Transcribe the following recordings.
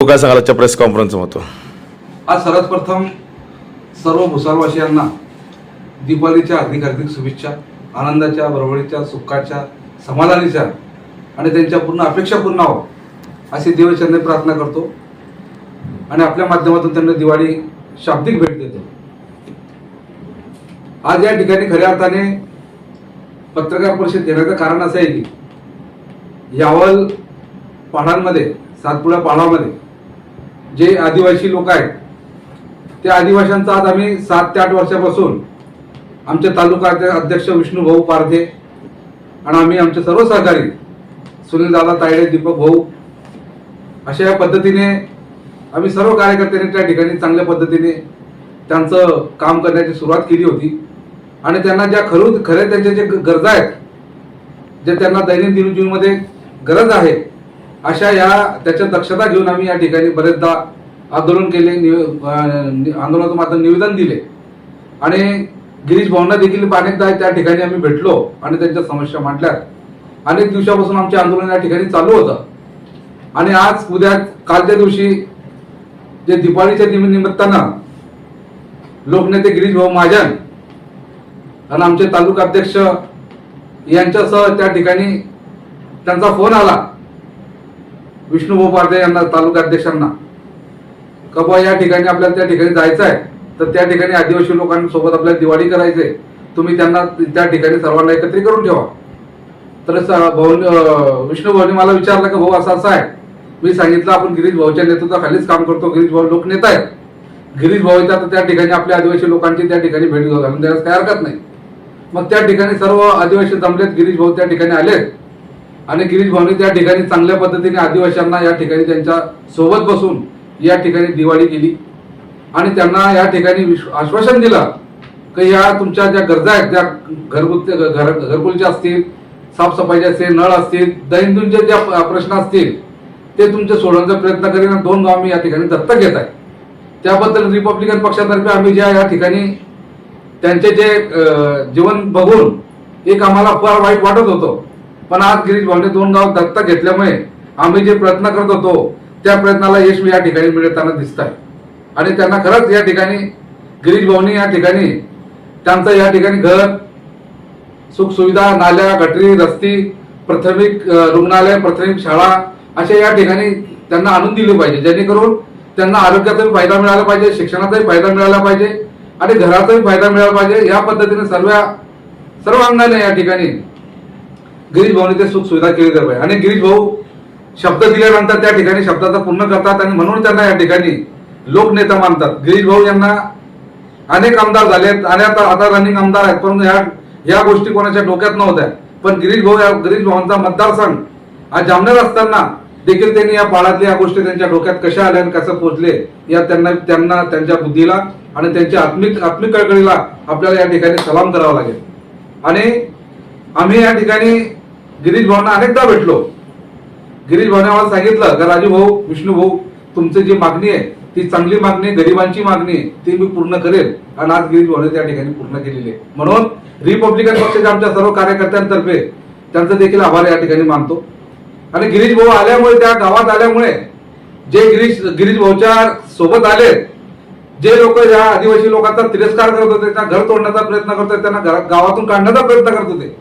काय सांगाल press conference होतो. आज सर्वात प्रथम सर्व भुसारवासियांना दिवाळीच्या हार्दिक हार्दिक शुभेच्छा आनंदाच्या बरोबरीच्या सुखाच्या समाधानीच्या आणि त्यांच्या पूर्ण अपेक्षा पूर्ण व्हावं अशी देवचरणी प्रार्थना करतो. आणि आपल्या माध्यमातून त्यांना दिवाळी शाब्दिक भेट देतो. आज या ठिकाणी खऱ्या अर्थाने पत्रकार परिषद घेण्याचं कारण असं आहे की यावल पहाडांमध्ये सातपुडा पहाडामध्ये जे आदिवासी लोक आहेत त्या आदिवाशांचा आज आम्ही सात ते आठ वर्षापासून आमचे तालुका अध्यक्ष विष्णू भाऊ पारधे आणि आम्ही आमचे सर्व सहकारी सुनील दादा तायडे दीपक भाऊ अशा या पद्धतीने आम्ही सर्व कार्यकर्त्यांनी त्या ठिकाणी चांगल्या पद्धतीने त्यांचं काम करण्याची सुरुवात केली होती. आणि त्यांना ज्या खरू खरे त्यांच्या जे गरजा आहेत जे त्यांना दैनंदिन जीवनमध्ये गरज आहे अशा या त्याच्या दक्षता घेऊन आम्ही या ठिकाणी बरेचदा आंदोलन केले निव- नि- आंदोलनातून मात्र निवेदन दिले. आणि गिरीश भाऊंना देखील अनेकदा त्या ठिकाणी आम्ही भेटलो आणि त्यांच्या समस्या मांडल्या. अनेक दिवसापासून आमचे आंदोलन या ठिकाणी चालू होतं. आणि आज उद्या कालच्या दिवशी जे दिवाळीच्या निमित्तानं लोकनेते गिरीश भाऊ महाजन आणि आमचे तालुका अध्यक्ष यांच्यासह त्या ठिकाणी त्यांचा फोन आला. विष्णू पारदे यांना तालुका अध्यक्षांना. का बुवा या ठिकाणी आपल्याला त्या ठिकाणी जायचं आहे तर त्या ठिकाणी आदिवासी लोकांसोबत आपल्याला दिवाळी करायची आहे. तुम्ही त्यांना त्या ठिकाणी सर्वांना एकत्रित करून ठेवा. तर स- भाऊ विष्णू भाऊने मला विचारलं की भाऊ असं असं आहे. मी सांगितलं आपण गिरीश भाऊच्या नेतृत्वाखालीच काम करतो गिरीश भाऊ लोकनेता आहेत. गिरीश भाऊ येतात तर त्या ठिकाणी आपल्या आदिवासी लोकांची त्या ठिकाणी भेट घालून देण्यास काही हरकत नाही. मग त्या ठिकाणी सर्व आदिवासी जमलेत गिरीश भाऊ त्या ठिकाणी आलेत. आणि गिरीश भाऊनी त्या ठिकाणी चांगल्या पद्धतीने आदिवासींना या ठिकाणी त्यांच्यासोबत बसून या ठिकाणी दिवाळी केली. आणि त्यांना या ठिकाणी विश्व- आश्वासन दिलं की या तुमच्या ज्या गरजा आहेत त्या घरगुती घर घरकुलच्या असतील साफसफाईचे असतील नळ असतील दैनंदिनचे ज्या प्रश्न असतील ते तुमचे सोडवण्याचा प्रयत्न करेन दोन गाव मी या ठिकाणी दत्तक घेत आहे. त्याबद्दल रिपब्लिकन पक्षातर्फे आम्ही ज्या या ठिकाणी त्यांचे जे जीवन बघून एक आम्हाला फार वाईट वाटत होतं. पण आज गिरीश भाऊने दोन गाव दत्तक घेतल्यामुळे आम्ही जे प्रयत्न करत होतो त्या प्रयत्नाला यश या ठिकाणी मिळताना दिसत आहे आणि त्यांना खरंच या ठिकाणी गिरीश भाऊनी या ठिकाणी त्यांचं या ठिकाणी घर सुखसुविधा नाल्या गटरी रस्ती प्राथमिक रुग्णालय प्राथमिक शाळा अशा या ठिकाणी त्यांना आणून दिली पाहिजे. जेणेकरून त्यांना आरोग्याचाही फायदा मिळाला पाहिजे शिक्षणाचाही फायदा मिळाला पाहिजे आणि घराचाही फायदा मिळाला पाहिजे. या पद्धतीने सर्व सर्व अंगाने या ठिकाणी गिरीश भाऊने ते सुख सुविधा केली पाहिजे. आणि गिरीश भाऊ शब्द दिल्यानंतर त्या ठिकाणी शब्दाचा पूर्ण करतात आणि म्हणून त्यांना या ठिकाणी लोकनेता मानतात. गिरीश भाऊ यांना अनेक आमदार झालेत आणि आता आता रनिंग आमदार आहेत परंतु ह्या या गोष्टी कोणाच्या डोक्यात नव्हत्या. पण गिरीश भाऊ या गिरीश भाऊंचा मतदारसंघ आज जामनेर असताना देखील त्यांनी या पाळातल्या या गोष्टी त्यांच्या डोक्यात कशा आल्या आणि कसं पोहोचले या त्यांना त्यांना त्यांच्या बुद्धीला आणि त्यांच्या आत्मिक आत्मिक कळकळीला आपल्याला या ठिकाणी सलाम करावा लागेल. आणि आम्ही या ठिकाणी गिरीश भाऊंना अनेकदा भेटलो. गिरीश भाऊने आम्हाला सांगितलं का राजू भाऊ विष्णू भाऊ तुमची जी मागणी आहे ती चांगली मागणी गरिबांची मागणी ती मी पूर्ण करेल. आणि आज गिरीश भाऊने त्या ठिकाणी पूर्ण केलेली आहे. म्हणून रिपब्लिकन पक्षाच्या आमच्या सर्व कार्यकर्त्यांतर्फे त्यांचा देखील आभार या ठिकाणी मानतो. आणि गिरीश भाऊ आल्यामुळे त्या गावात आल्यामुळे जे गिरीश गिरीश भाऊच्या सोबत आले जे लोक या आदिवासी लोकांचा तिरस्कार करत होते त्यांना घर तोडण्याचा प्रयत्न करत होते त्यांना गावातून काढण्याचा प्रयत्न करत होते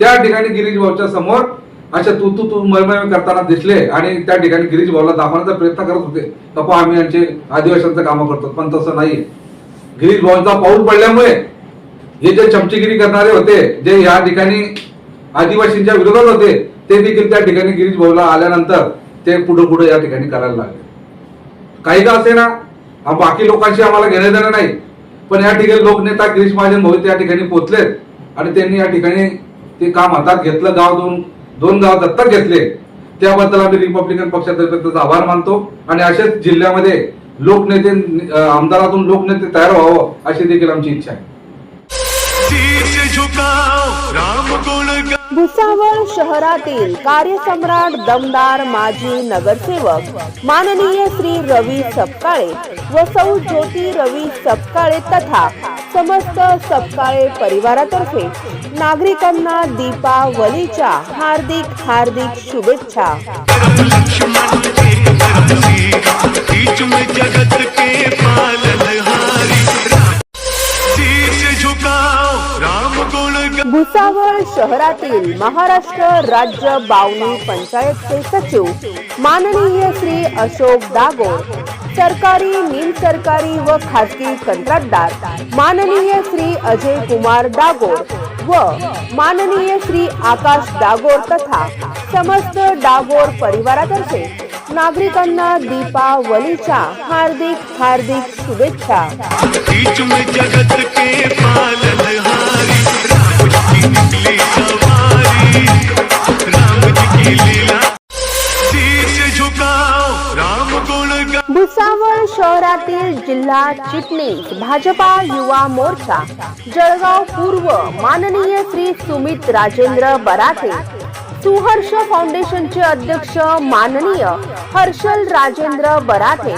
त्या ठिकाणी गिरीश भाऊच्या समोर अशा तू तू तू मळमळ करताना दिसले आणि त्या ठिकाणी गिरीश भाऊला दाखवण्याचा प्रयत्न करत होते. कपा आम्ही यांचे आदिवासींचं कामं करतो पण तसं नाहीये. गिरीश भाऊंचा पाऊल पडल्यामुळे हे जे चमचीगिरी करणारे होते जे या ठिकाणी आदिवासींच्या विरोधात होते ते देखील त्या ठिकाणी गिरीश भाऊला आल्यानंतर ते पुढे पुढे या ठिकाणी करायला लागले. काही का असे ना बाकी लोकांशी आम्हाला घेणं देणं नाही. पण या ठिकाणी लोकनेता गिरीश महाजन भाऊ त्या ठिकाणी पोहोचलेत आणि त्यांनी या ठिकाणी ते काम हातात घेतलं गाव दोन दोन गाव दत्तक घेतले. त्याबद्दल आम्ही रिपब्लिकन पक्षातर्फे त्याचा आभार मानतो. आणि अशाच जिल्ह्यामध्ये लोकनेते आमदारातून लोकनेते तयार व्हावं अशी देखील आमची इच्छा आहे. भुसावळ शहरातील कार्यसम्राट दमदार माजी नगरसेवक माननीय श्री रवी सपकाळे व सौ ज्योती रवी सपकाळे तथा समस्त सपकाळे परिवारातर्फे नागरिकांना दीपावलीच्या हार्दिक हार्दिक शुभेच्छा. जगत के पालनहारी शहरातील महाराष्ट्र राज्य बावनी पंचायतचे सचिव माननीय श्री अशोक दागोर सरकारी निमसरकारी व खासगी कंत्राटदार माननीय श्री अजय कुमार डागोर व माननीय श्री आकाश डागोर तथा समस्त डागोर परिवारातर्फे नागरिकांना दीपावलीच्या हार्दिक हार्दिक शुभेच्छा. जिल्हा चिटणीस भाजपा युवा मोर्चा जळगाव पूर्व माननीय श्री सुमित राजेंद्र बराटे सुहर्ष फाउंडेशनचे अध्यक्ष माननीय हर्षल राजेंद्र बराटे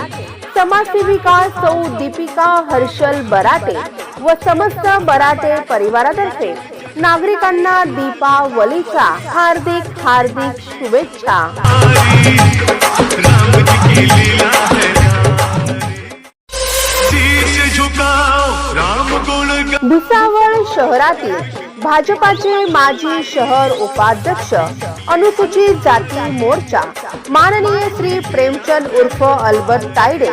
समाजसेविका सौ दीपिका हर्षल बराटे व समस्त बराटे परिवारातर्फे नागरिकांना दीपावलीच्या हार्दिक हार्दिक शुभेच्छा. भुसावळ शहरातील भाजपाचे माजी शहर उपाध्यक्ष अनुसूचित जाती मोर्चा माननीय श्री प्रेमचंद उर्फ अल्बर्ट तायडे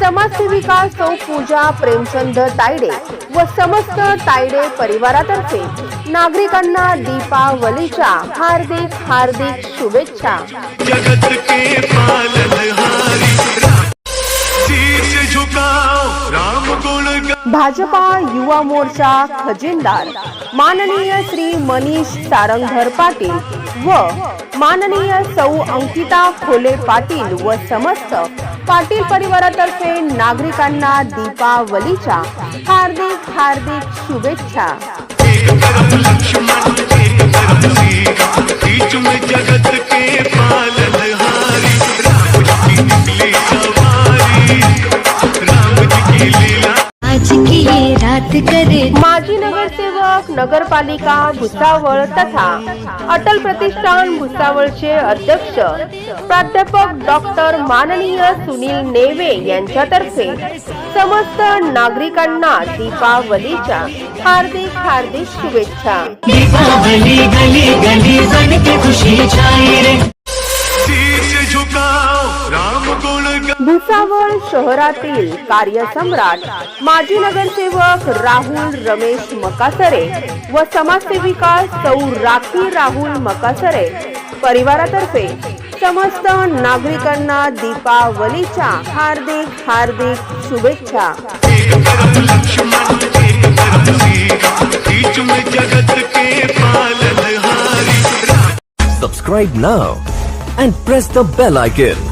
समाजसेविका सौ पूजा प्रेमचंद तायडे व समस्त तायडे परिवारातर्फे नागरिकांना दीपावलीच्या हार्दिक हार्दिक शुभेच्छा. जगत के राम. गुण गा भाजपा युवा मोर्चा खजिनदार माननीय श्री मनीष सारंगधर पाटील व माननीय सौ अंकिता खोले पाटील व समस्त पाटील परिवारातर्फे नागरिकांना दीपावलीच्या हार्दिक हार्दिक शुभेच्छा माजी नगरसेवक नगरपालिका भुसावळ तथा अटल प्रतिष्ठान भुसावळचे अध्यक्ष प्राध्यापक डॉक्टर माननीय सुनील नेवे यांच्यातर्फे समस्त नागरिकांना दीपावलीच्या हार्दिक हार्दिक शुभेच्छा. दीपावली गली गली बन के खुशी छाई रे। शीश झुकाओ राम भुसावळ शहरातील कार्यसम्राट माजी नगरसेवक राहुल रमेश मकासरे व समाजसेविका सौ राखी राहुल मकासरे परिवारातर्फे समस्त नागरिकांना दीपावलीच्या हार्दिक हार्दिक शुभेच्छा एक तरफ अँड एक Subscribe now and press the bell icon.